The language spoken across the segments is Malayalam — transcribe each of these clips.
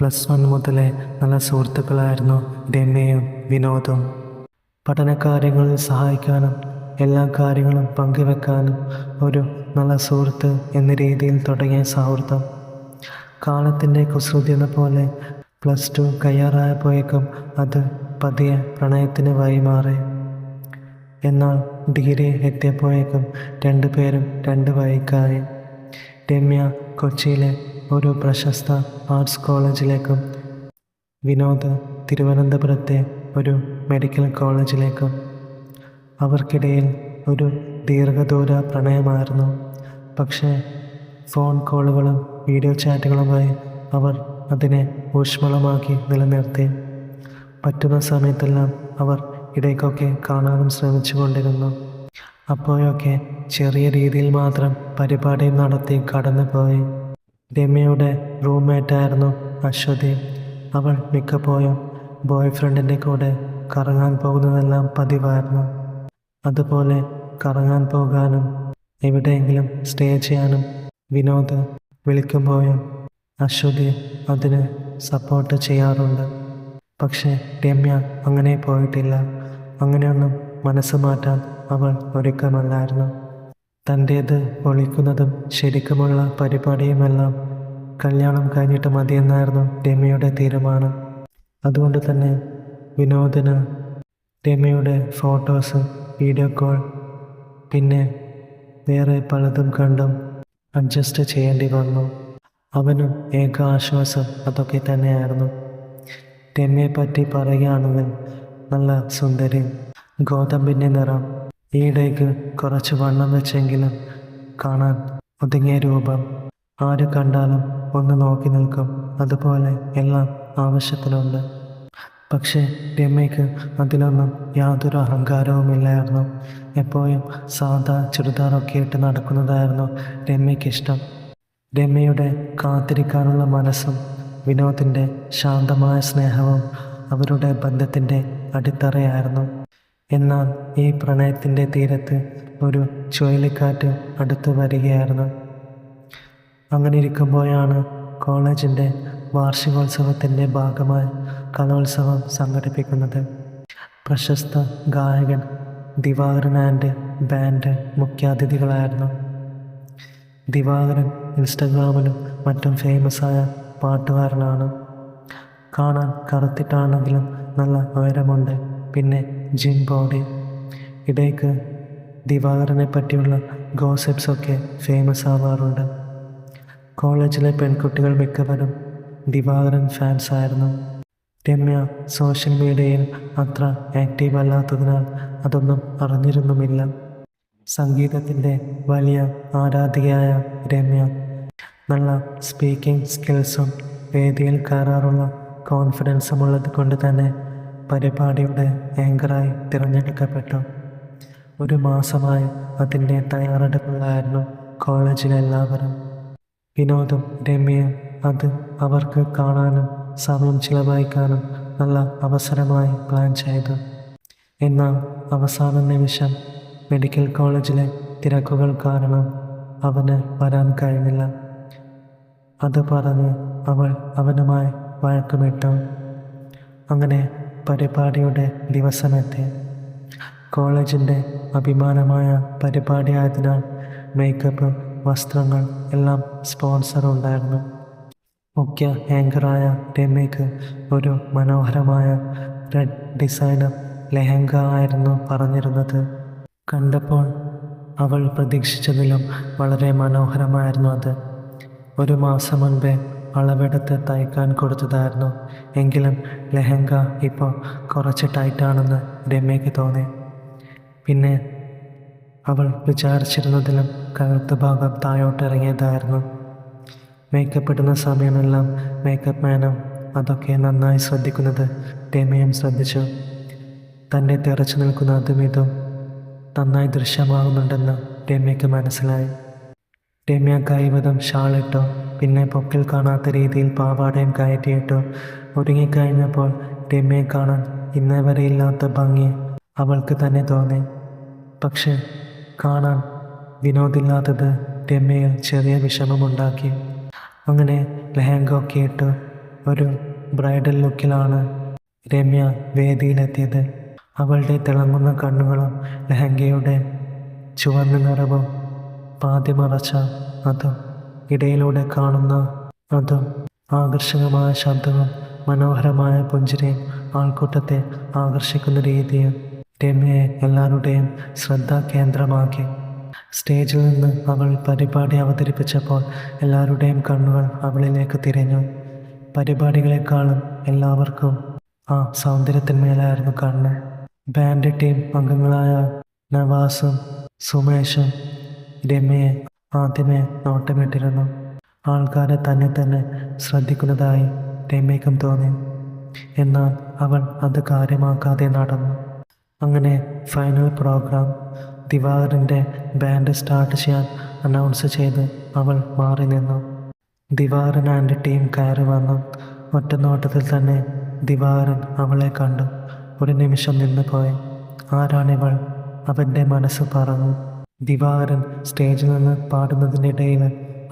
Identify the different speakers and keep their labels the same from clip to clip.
Speaker 1: പ്ലസ് വൺ മുതലേ നല്ല സുഹൃത്തുക്കളായിരുന്നു രമ്യയും വിനോദും. പഠനകാര്യങ്ങളിൽ സഹായിക്കാനും എല്ലാ കാര്യങ്ങളും പങ്കുവെക്കാനും ഒരു നല്ല സുഹൃത്ത് എന്ന രീതിയിൽ തുടങ്ങിയ സൗഹൃദം. കാലത്തിന്റെ കുസൃതി എന്ന പോലെ പ്ലസ് ടു കയ്യാറായപ്പോയേക്കും അത് പതിയെ പ്രണയത്തിന് വഴിമാറി എന്നാൽ ഡിഗ്രി എത്തിയപ്പോഴേക്കും രണ്ടുപേരും രണ്ട് വഴിക്കായി. രമ്യ കൊച്ചിയിലെ ഒരു പ്രശസ്ത ആർട്സ് കോളേജിലേക്കും വിനോദ് തിരുവനന്തപുരത്തെ ഒരു മെഡിക്കൽ കോളേജിലേക്കും. അവർക്കിടയിൽ ഒരു ദീർഘദൂര പ്രണയമായിരുന്നു. പക്ഷേ ഫോൺ കോളുകളും വീഡിയോ ചാറ്റുകളുമായി അവർ അതിനെ ഊഷ്മളമാക്കി നിലനിർത്തി. പറ്റുന്ന സമയത്തെല്ലാം അവർ ഇടയ്ക്കൊക്കെ കാണാനും ശ്രമിച്ചു കൊണ്ടിരുന്നു അപ്പോഴൊക്കെ ചെറിയ രീതിയിൽ മാത്രം പരിപാടി നടത്തി കടന്നുപോയി. രമ്യയുടെ റൂംമേറ്റായിരുന്നു അശ്വതി. അവൾ മിക്കപ്പോഴും ബോയ് ഫ്രണ്ടിന്റെ കൂടെ കറങ്ങാൻ പോകുന്നതെല്ലാം പതിവായിരുന്നു. അതുപോലെ കറങ്ങാൻ പോകാനും എവിടെയെങ്കിലും സ്റ്റേ ചെയ്യാനും വിനോദ് വിളിക്കുമ്പോഴും അശ്വതി അതിന് സപ്പോർട്ട് ചെയ്യാറുണ്ട്. പക്ഷേ രമ്യ അങ്ങനെ പോയിട്ടില്ല. അങ്ങനെയൊന്നും മനസ്സ് മാറ്റാൻ അവൾ ഒരുക്കമല്ലായിരുന്നു. തന്റേത് ഒളിക്കുന്നതും ശരിക്കുമുള്ള പരിപാടിയുമെല്ലാം കല്യാണം കഴിഞ്ഞിട്ട് മതിയെന്നായിരുന്നു രമ്യയുടെ തീരുമാനം. അതുകൊണ്ട് തന്നെ വിനോദിന് രമ്യയുടെ ഫോട്ടോസ് വീഡിയോ കോൾ പിന്നെ വേറെ പലതും കണ്ടും അഡ്ജസ്റ്റ് ചെയ്യേണ്ടി വന്നു. അവനും ഏക ആശ്വാസം അതൊക്കെ തന്നെയായിരുന്നു. രമ്യയെപ്പറ്റി പറയുകയാണെങ്കിൽ നല്ല സുന്ദരി ഗോതമ്പിന്റെ നിറം ഈയിടയ്ക്ക് കുറച്ച് വണ്ണം വെച്ചെങ്കിലും കാണാൻ ഒതുങ്ങിയ രൂപം. ആര് കണ്ടാലും ഒന്ന് നോക്കി നിൽക്കും. അതുപോലെ എല്ലാം ആവശ്യത്തിനുണ്ട്. പക്ഷേ രമ്യയ്ക്ക് അതിലൊന്നും യാതൊരു അഹങ്കാരവുമില്ലായിരുന്നു. എപ്പോഴും സാധാ ചുരിദാറൊക്കെ ഇട്ട് നടക്കുന്നതായിരുന്നു രമ്യയ്ക്ക് ഇഷ്ടം രമ്യയുടെ കാത്തിരിക്കാനുള്ള മനസ്സും വിനോദിന്റെ ശാന്തമായ സ്നേഹവും അവരുടെ ബന്ധത്തിന്റെ അടിത്തറയായിരുന്നു. എന്നാൽ ഈ പ്രണയത്തിന്റെ തീരത്ത് ഒരു ചുഴലിക്കാറ്റ് അടുത്തു വരികയായിരുന്നു. അങ്ങനെ ഇരിക്കുമ്പോഴാണ് കോളേജിന്റെ വാർഷികോത്സവത്തിന്റെ ഭാഗമായി കലോത്സവം സംഘടിപ്പിക്കുന്നത്. പ്രശസ്ത ഗായകൻ ദിവാകരൻ ആൻഡ് ബാൻഡ് മുഖ്യാതിഥികളായിരുന്നു. ദിവാകരൻ ഇൻസ്റ്റഗ്രാമിലും മറ്റും ഫേമസ് ആയ പാട്ടുകാരനാണ്. കാണാൻ കറുത്തിട്ടാണെങ്കിലും നല്ല ഉയരമുണ്ട്. പിന്നെ ജിം ബോഡി ഇടയ്ക്ക് ദിവാകരനെ പറ്റിയുള്ള ഗോസിപ്സൊക്കെ ഫേമസ് ആവാറുണ്ട്. കോളേജിലെ പെൺകുട്ടികൾ മിക്കവരും ദിവാകരൻ ഫാൻസ് ആയിരുന്നു. രമ്യ സോഷ്യൽ മീഡിയയിൽ അത്ര ആക്റ്റീവ് അല്ലാത്തതിനാൽ അതൊന്നും അറിഞ്ഞിരുന്നുമില്ല. സംഗീതത്തിന്റെ വലിയ ആരാധികയായ രമ്യ നല്ല സ്പീക്കിംഗ് സ്കിൽസും വേദിയിൽ കയറാറുള്ള കോൺഫിഡൻസും ഉള്ളത് കൊണ്ട് തന്നെ പരിപാടിയുടെ ആങ്കറായി തിരഞ്ഞെടുക്കപ്പെട്ടു. ഒരു മാസമായി അതിന്റെ തയ്യാറെടുപ്പിലായിരുന്നു കോളേജിലെല്ലാവരും വിനോദും രമ്യയും അത് അവർക്ക് കാണാനും സമയം ചിലവഴിക്കാനും നല്ല അവസരമായി പ്ലാൻ ചെയ്തു. എന്നാൽ അവസാന നിമിഷം മെഡിക്കൽ കോളേജിലെ തിരക്കുകൾ കാരണം അവന് വരാൻ കഴിഞ്ഞില്ല. അത് പറഞ്ഞ് അവൾ അവനുമായി വഴക്കുമിട്ടു. അങ്ങനെ പരിപാടിയുടെ ദിവസമെത്തി. കോളേജിന്റെ അഭിമാനമായ പരിപാടിയായതിനാൽ മേക്കപ്പ് വസ്ത്രങ്ങൾ എല്ലാം സ്പോൺസർ ഉണ്ടായിരുന്നു. മുഖ്യ ആങ്കറായ രമ്യക്ക് ഒരു മനോഹരമായ റെഡ് ഡിസൈനർ ലെഹങ്ക ആയിരുന്നു പറഞ്ഞിരുന്നത്. കണ്ടപ്പോൾ അവൾ പ്രതീക്ഷിച്ചതിലും വളരെ മനോഹരമായിരുന്നു അത്. ഒരു മാസം മുൻപേ അളവെടുത്ത് തയ്ക്കാൻ കൊടുത്തതായിരുന്നു. എങ്കിലും ലെഹങ്ക ഇപ്പോൾ കുറച്ച് ടൈറ്റാണെന്ന് രമ്യയ്ക്ക് തോന്നി. പിന്നെ അവൾ വിചാരിച്ചിരുന്നതിലും കഴുത്ത് ഭാഗം താഴോട്ടിറങ്ങിയതായിരുന്നു. മേക്കപ്പ് ഇടുന്ന സമയമെല്ലാം മേക്കപ്പ് മാനും അതൊക്കെ നന്നായി ശ്രദ്ധിക്കുന്നത് രമ്യയും ശ്രദ്ധിച്ചു. തന്റെ തെറച്ചു നിൽക്കുന്ന അതും ഇതും നന്നായി ദൃശ്യമാകുന്നുണ്ടെന്ന് രമ്യയ്ക്ക് മനസ്സിലായി. രമ്യ കൈവതം ഷാളിട്ടു പിന്നെ പൊക്കിൽ കാണാത്ത രീതിയിൽ പാവാടയും കയറ്റിയിട്ടു ഒരുങ്ങിക്കഴിഞ്ഞപ്പോൾ രമ്യയെ കാണാൻ ഇന്നേ വരെ ഇല്ലാത്ത ഭംഗി അവൾക്ക് തന്നെ തോന്നി. പക്ഷെ കാണാൻ വിനോദില്ലാത്തത് രമ്യയിൽ ചെറിയ വിഷമമുണ്ടാക്കി. അങ്ങനെ ലെഹങ്ക ഒക്കെ ഇട്ട് ഒരു ബ്രൈഡൽ ലുക്കിലാണ് രമ്യ വേദിയിലെത്തിയത്. അവളുടെ തിളങ്ങുന്ന കണ്ണുകളും ലഹങ്കയുടെ ചുവന്ന നിറവും പാതി മറച്ച അതും ഇടയിലൂടെ കാണുന്ന അതും ആകർഷകമായ ശബ്ദവും മനോഹരമായ പുഞ്ചിരിയും ആൾക്കൂട്ടത്തെ ആകർഷിക്കുന്ന രീതിയും രമ്യയെ എല്ലാവരുടെയും ശ്രദ്ധാകേന്ദ്രമാക്കി സ്റ്റേജിൽ നിന്ന് അവൾ പരിപാടി അവതരിപ്പിച്ചപ്പോൾ എല്ലാവരുടെയും കണ്ണുകൾ അവളിലേക്ക് തിരിഞ്ഞു. പരിപാടികളെക്കാളും എല്ലാവർക്കും ആ സൗന്ദര്യത്തിന്മേലായിരുന്നു കണ്ണ്. ബാൻഡ് ടീം അംഗങ്ങളായ നവാസും സുമേഷും രമ്യയെ ആദ്യമേ നോട്ടമിട്ടിരുന്നു. ആൾക്കാരെ തന്നെ തന്നെ ശ്രദ്ധിക്കുന്നതായി രമ്യക്കും തോന്നി. എന്നാൽ അവൾ അത് കാര്യമാക്കാതെ നടന്നു. അങ്ങനെ ഫൈനൽ പ്രോഗ്രാം ദിവാകറിന്റെ ബാൻഡ് സ്റ്റാർട്ട് ചെയ്യാൻ അനൗൺസ് ചെയ്ത് അവൾ മാറി നിന്നു. ദിവാകരൻ ആൻഡ് ടീം കയറി വന്നു. ഒറ്റ നോട്ടത്തിൽ തന്നെ ദിവാകരൻ അവളെ കണ്ടു. ഒരു നിമിഷം നിന്ന് പോയി. ആരാണിവൾ? അവന്റെ മനസ്സ് പറഞ്ഞു ദിവാരൻ സ്റ്റേജിൽ നിന്ന് പാടുന്നതിനിടയിൽ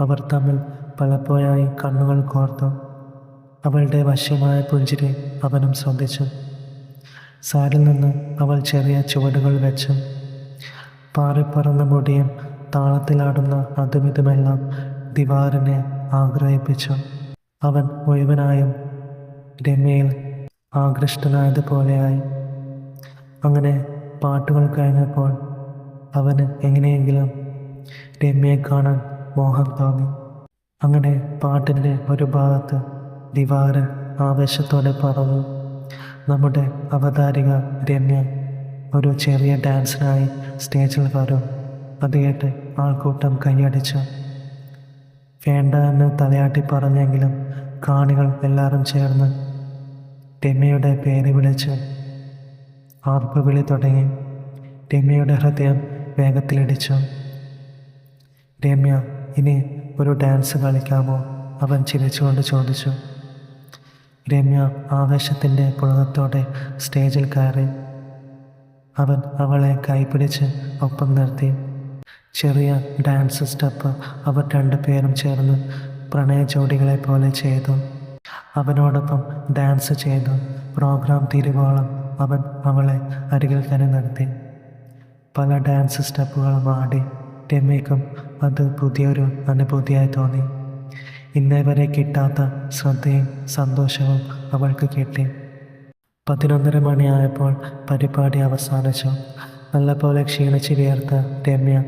Speaker 1: അവർ തമ്മിൽ പലപ്പോഴായി കണ്ണുകൾ കോർത്തു. അവളുടെ വശ്യമായ പുഞ്ചിരി അവനും ശ്രദ്ധിച്ചു. സാരിൽ നിന്ന് അവൾ ചെറിയ ചുവടുകൾ വെച്ചു. പാറിപ്പറന്ന മുടിയും താളത്തിലാടുന്ന അതുമിതുമെല്ലാം ദിവാറിനെ ആഗ്രഹിപ്പിച്ചു. അവൻ മുഴുവനായും രമ്യയിൽ ആകൃഷ്ടനായതുപോലെയായി. അങ്ങനെ പാട്ടുകൾ കഴിഞ്ഞപ്പോൾ അവന് എങ്ങനെയെങ്കിലും രമ്യയെ കാണാൻ മോഹം തോന്നി. അങ്ങനെ പാട്ടിന്റെ ഒരു ഭാഗത്ത് ദിവാരൻ ആവേശത്തോടെ പറഞ്ഞു നമ്മുടെ അവതാരിക രമ്യ ഒരു ചെറിയ ഡാൻസിനായി സ്റ്റേജിൽ വരും. അത് കേട്ട് ആൾക്കൂട്ടം കൈയടിച്ചു വേണ്ട എന്ന് തലയാട്ടി പറഞ്ഞെങ്കിലും കാണികൾ എല്ലാവരും ചേർന്ന് രമ്യയുടെ പേര് വിളിച്ച് ആർപ്പ് വിളി തുടങ്ങി. രമ്യയുടെ ഹൃദയം വേഗത്തിലിടിച്ചു. രമ്യ ഇനി ഒരു ഡാൻസ് കളിക്കാമോ? അവൻ ചിരിച്ചുകൊണ്ട് ചോദിച്ചു. രമ്യ ആവേശത്തിന്റെ പുളകത്തോടെ സ്റ്റേജിൽ കയറി. അവൻ അവളെ കൈപിടിച്ച് ഒപ്പം നിർത്തി. ചെറിയ ഡാൻസ് സ്റ്റെപ്പ് അവർ രണ്ടുപേരും ചേർന്ന് പ്രണയ ജോഡികളെ പോലെ ചെയ്തു. അവനോടൊപ്പം ഡാൻസ് ചെയ്തു. പ്രോഗ്രാം തിരുവോളം അവൻ അവളെ അരികിൽ തന്നെ നിർത്തി. പല ഡാൻസ് സ്റ്റെപ്പുകളും ആടി രമ്യക്കും അത് പുതിയൊരു അനുഭൂതിയായി തോന്നി. ഇന്നേ വരെ കിട്ടാത്ത ശ്രദ്ധയും സന്തോഷവും അവൾക്ക് കിട്ടി. പതിനൊന്നര മണിയായപ്പോൾ പരിപാടി അവസാനിച്ചു. നല്ലപോലെ ക്ഷീണിച്ച് വിയർത്ത രമ്യ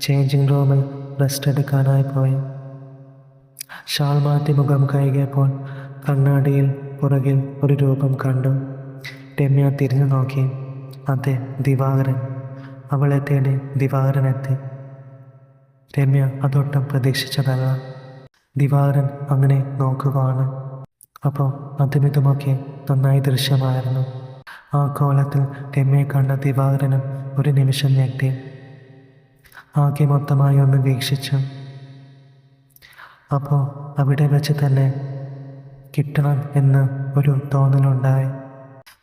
Speaker 1: ചേഞ്ചിങ് റൂമിൽ റെസ്റ്റ് എടുക്കാനായി പോയി. ഷാൾ മാറ്റി മുഖം കഴുകിയപ്പോൾ കണ്ണാടിയിൽ പുറകിൽ ഒരു രൂപം കണ്ടു. രമ്യ തിരിഞ്ഞു നോക്കി. അതെ ദിവാകരൻ. അവളെ തേടി ദിവാരനെത്തി രമ്യ അതൊട്ടും പ്രതീക്ഷിച്ചതല്ല. ദിവാകരൻ അങ്ങനെ നോക്കുകയാണ്. അപ്പോൾ അതുമിതുമൊക്കെ നന്നായി ദൃശ്യമായിരുന്നു. ആ കോലത്തിൽ രമ്യയെ കണ്ട ദിവാകരനും ഒരു നിമിഷം ഞെട്ടി. ആകെ മൊത്തമായി ഒന്ന് വീക്ഷിച്ചു. അപ്പോൾ അവിടെ വെച്ച് തന്നെ കിട്ടണം എന്ന് ഒരു തോന്നലുണ്ടായി.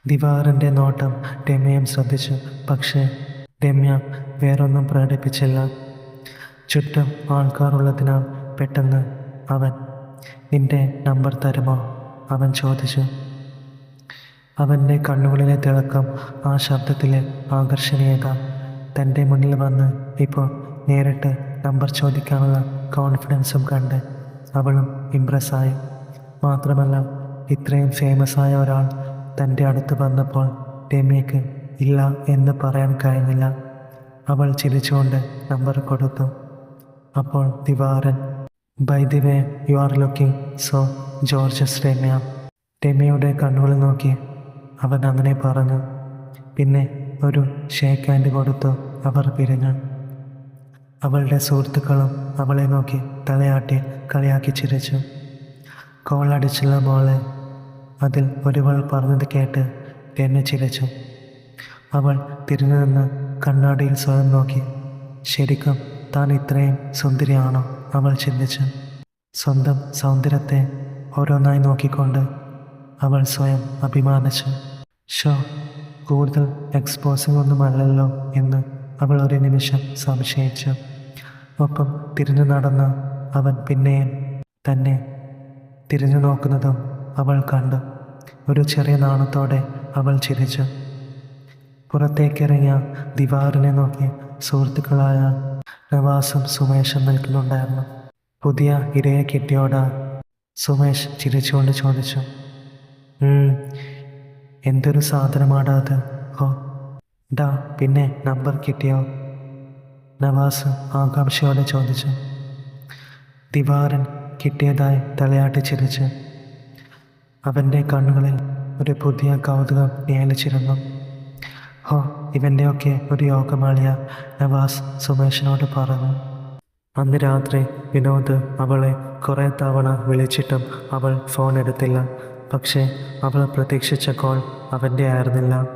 Speaker 1: ദിവാറിന്റെ നോട്ടം രമ്യയും ശ്രദ്ധിച്ചു. പക്ഷേ രമ്യ വേറൊന്നും പ്രകടിപ്പിച്ചില്ല. ചുറ്റും ആൾക്കാറുള്ളതിനാൽ പെട്ടെന്ന് അവൻ നിന്റെ നമ്പർ തരുമോ? അവൻ ചോദിച്ചു. അവന്റെ കണ്ണുകളിലെ തിളക്കം ആ ശബ്ദത്തിലെ ആകർഷണീയത. തന്റെ മുന്നിൽ വന്ന് ഇപ്പോൾ നേരിട്ട് നമ്പർ ചോദിക്കാനുള്ള കോൺഫിഡൻസും കണ്ട് അവളും ഇമ്പ്രസ്സായി മാത്രമല്ല ഇത്രയും ഫേമസ് ആയ ഒരാൾ തന്റെ അടുത്ത് വന്നപ്പോൾ രമ്യയ്ക്ക് ഇല്ല എന്ന് പറയാൻ കഴിഞ്ഞില്ല. അവൾ ചിരിച്ചുകൊണ്ട് നമ്പർ കൊടുത്തു. അപ്പോൾ Divakaran by the way you are looking so gorgeous Ramya രമ്യയുടെ കണ്ണുകളിൽ നോക്കി. അവൻ അങ്ങനെ പറഞ്ഞു. പിന്നെ ഒരു ഷേക്ക് ഹാൻഡ് കൊടുത്തു അവർ പിരിഞ്ഞു. അവളുടെ സുഹൃത്തുക്കളും അവളെ നോക്കി തലയാട്ടി കളിയാക്കി ചിരിച്ചു. കോളടിച്ചുള്ള മോളെ അതിൽ ഒരുവൾ പറഞ്ഞത് കേട്ട് രമ്യ ചിരിച്ചു. അവൾ തിരിഞ്ഞു നിന്ന് കണ്ണാടിയിൽ സ്വയം നോക്കി. ശരിക്കും താൻ ഇത്രയും സുന്ദരിയാണോ? അവൾ ചിന്തിച്ചു. സ്വന്തം സൗന്ദര്യത്തെ ഓരോന്നായി നോക്കിക്കൊണ്ട് അവൾ സ്വയം അഭിമാനിച്ചു. ഷോ കൂടുതൽ എക്സ്പോസിംഗ് ഒന്നുമല്ലല്ലോ എന്ന് അവൾ ഒരു നിമിഷം സംശയിച്ചു. ഒപ്പം തിരിഞ്ഞു നടന്ന് അവൻ പിന്നെയും തന്നെ തിരിഞ്ഞു നോക്കുന്നതും അവൾ കണ്ടു. ഒരു ചെറിയ നാണത്തോടെ അവൾ ചിരിച്ചു. പുറത്തേക്കിറങ്ങിയ ദിവാറിനെ നോക്കി സുഹൃത്തുക്കളായ നവാസും സുമേഷും നിൽക്കുന്നുണ്ടായിരുന്നു. പുതിയ ഇരയെ കിട്ടിയോടാ സുമേഷ് ചിരിച്ചുകൊണ്ട് ചോദിച്ചു "ഉം, എന്തൊരു സാധനമാടാ അത്? ഹോ ഡാ പിന്നെ നമ്പർ കിട്ടിയോ? നവാസ് ആകാംക്ഷയോടെ ചോദിച്ചു. ദിവാരൻ കിട്ടിയതായി തലയാട്ടി ചിരിച്ച് അവന്റെ കണ്ണുകളിൽ ഒരു പുതിയ കൗതുകം നിയലിച്ചിരുന്നു ഹോ ഇവന്റെയൊക്കെ ഒരു യോഗമാളിയ നവാസ് സുമേഷിനോട് പറഞ്ഞു. അന്ന് രാത്രി വിനോദ് അവളെ കുറേ തവണ വിളിച്ചിട്ടും അവൾ ഫോൺ എടുത്തില്ല. പക്ഷേ അവൾ പ്രതീക്ഷിച്ച കോൾ അവന്റെ ആയിരുന്നില്ല.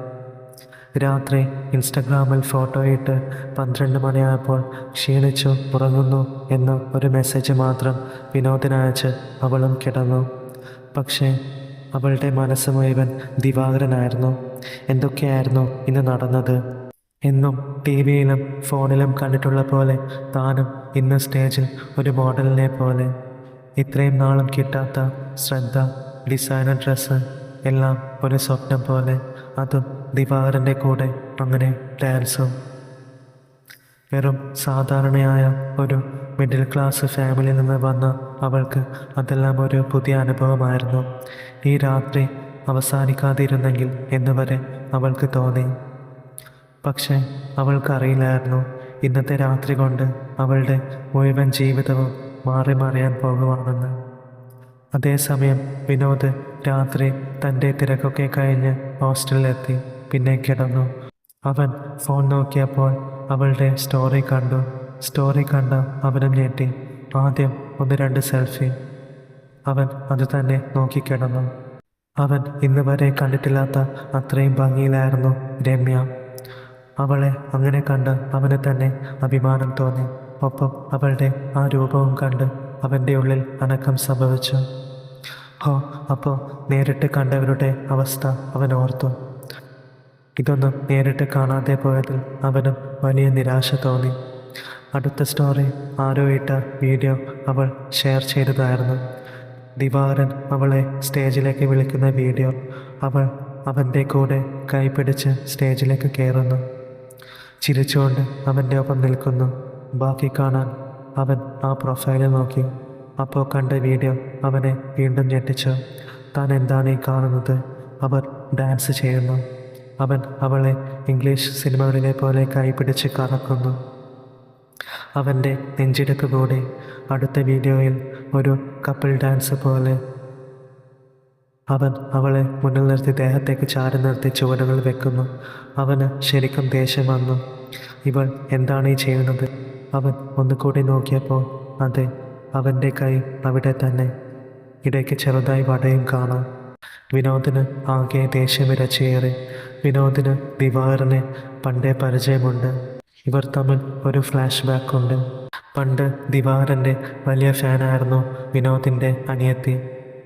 Speaker 1: രാത്രി ഇൻസ്റ്റഗ്രാമിൽ ഫോട്ടോയിട്ട് പന്ത്രണ്ട് മണിയായപ്പോൾ ക്ഷീണിച്ചു ഉറങ്ങുന്നു എന്ന ഒരു മെസ്സേജ് മാത്രം വിനോദിനയച്ച് അവളും കിടന്നു. പക്ഷേ അവളുടെ മനസ്സ് മുഴുവൻ ദിവാകരനായിരുന്നു. എന്തൊക്കെയായിരുന്നു ഇന്ന് നടന്നത്? എന്നും ടി വിയിലും ഫോണിലും കണ്ടിട്ടുള്ള പോലെ താനും ഇന്ന് സ്റ്റേജിൽ ഒരു മോഡലിനെ പോലെ. ഇത്രയും നാളും കിട്ടാത്ത ശ്രദ്ധ ഡിസൈനർ ഡ്രസ്സ് എല്ലാം ഒരു സ്വപ്നം പോലെ. അതും ദിവാകരന്റെ കൂടെ അങ്ങനെ ഡാൻസും. വെറും സാധാരണയായ ഒരു മിഡിൽ ക്ലാസ് ഫാമിലിയിൽ നിന്ന് വന്ന അവൾക്ക് അതെല്ലാം ഒരു പുതിയ അനുഭവമായിരുന്നു. ഈ രാത്രി അവസാനിക്കാതിരുന്നെങ്കിൽ എന്നുവരെ അവൾക്ക് തോന്നി. പക്ഷേ അവൾക്കറിയില്ലായിരുന്നു ഇന്നത്തെ രാത്രി കൊണ്ട് അവളുടെ മുഴുവൻ ജീവിതവും മാറി മറിയാൻ പോകുവാണെന്ന്. അതേസമയം വിനോദ് രാത്രി തന്റെ തിരക്കൊക്കെ കഴിഞ്ഞ് ഹോസ്റ്റലിലെത്തി പിന്നെ കിടന്നു. അവൻ ഫോൺ നോക്കിയപ്പോൾ അവളുടെ സ്റ്റോറി കണ്ടു. സ്റ്റോറി കണ്ട അവനും ഞെട്ടി. ആദ്യം ഒന്ന് രണ്ട് സെൽഫി. അവൻ അത് തന്നെ നോക്കിക്കിടന്നു. അവൻ ഇന്ന് വരെ കണ്ടിട്ടില്ലാത്ത അത്രയും ഭംഗിയിലായിരുന്നു രമ്യ. അവളെ അങ്ങനെ കണ്ട് അവന് തന്നെ അഭിമാനം തോന്നി. ഒപ്പം അവളുടെ ആ രൂപവും കണ്ട് അവന്റെ ഉള്ളിൽ അനക്കം സംഭവിച്ചു. ഹോ അപ്പോൾ നേരിട്ട് കണ്ടവരുടെ അവസ്ഥ അവൻ ഓർത്തു. ഇതൊന്നും നേരിട്ട് കാണാതെ പോയതിൽ അവനും വലിയ നിരാശ തോന്നി. അടുത്ത സ്റ്റോറി ആരോ ഇട്ട വീഡിയോ അവൾ ഷെയർ ചെയ്തതായിരുന്നു. ദിവാരൻ അവളെ സ്റ്റേജിലേക്ക് വിളിക്കുന്ന വീഡിയോ അവൾ അവന്റെ കൂടെ കൈപിടിച്ച് സ്റ്റേജിലേക്ക് കയറുന്നു. ചിരിച്ചുകൊണ്ട് അവന്റെ ഒപ്പം നിൽക്കുന്നു. ബാക്കി കാണാൻ അവൻ ആ പ്രൊഫൈലിൽ നോക്കി. അപ്പോൾ കണ്ട വീഡിയോ അവനെ വീണ്ടും ഞെട്ടിച്ചു. താൻ എന്താണ് ഈ കാണുന്നത്? അവർ ഡാൻസ് ചെയ്യുന്നു. അവൻ അവളെ ഇംഗ്ലീഷ് സിനിമകളിലെ പോലെ കൈപിടിച്ച് കറക്കുന്നു. അവന്റെ നെഞ്ചിടക്ക് കൂടി അടുത്ത വീഡിയോയിൽ ഒരു കപ്പിൾ ഡാൻസ് പോലെ. അവൻ അവളെ മുന്നിൽ നിർത്തി ദേഹത്തേക്ക് ചാരി നിർത്തി ചുവടുകൾ വെക്കുന്നു. അവന് ശരിക്കും ദേഷ്യം വന്നു. ഇവൾ എന്താണ് ഈ ചെയ്യുന്നത്? അവൻ ഒന്നുകൂടി നോക്കിയപ്പോൾ അതെ അവന്റെ കൈ അവിടെ തന്നെ. ഇടയ്ക്ക് ചെറുതായി വടയും കാണാം. വിനോദിന് ആകെ ദേഷ്യം ഇരച്ചേറി വിനോദിന് ദിവാറിനെ പണ്ടേ പരിചയമുണ്ട്. ഇവർ തമ്മിൽ ഒരു ഫ്ലാഷ് ബാക്ക് ഉണ്ട്. പണ്ട് ദിവാറിന്റെ വലിയ ഫാനായിരുന്നു വിനോദിന്റെ അനിയത്തി.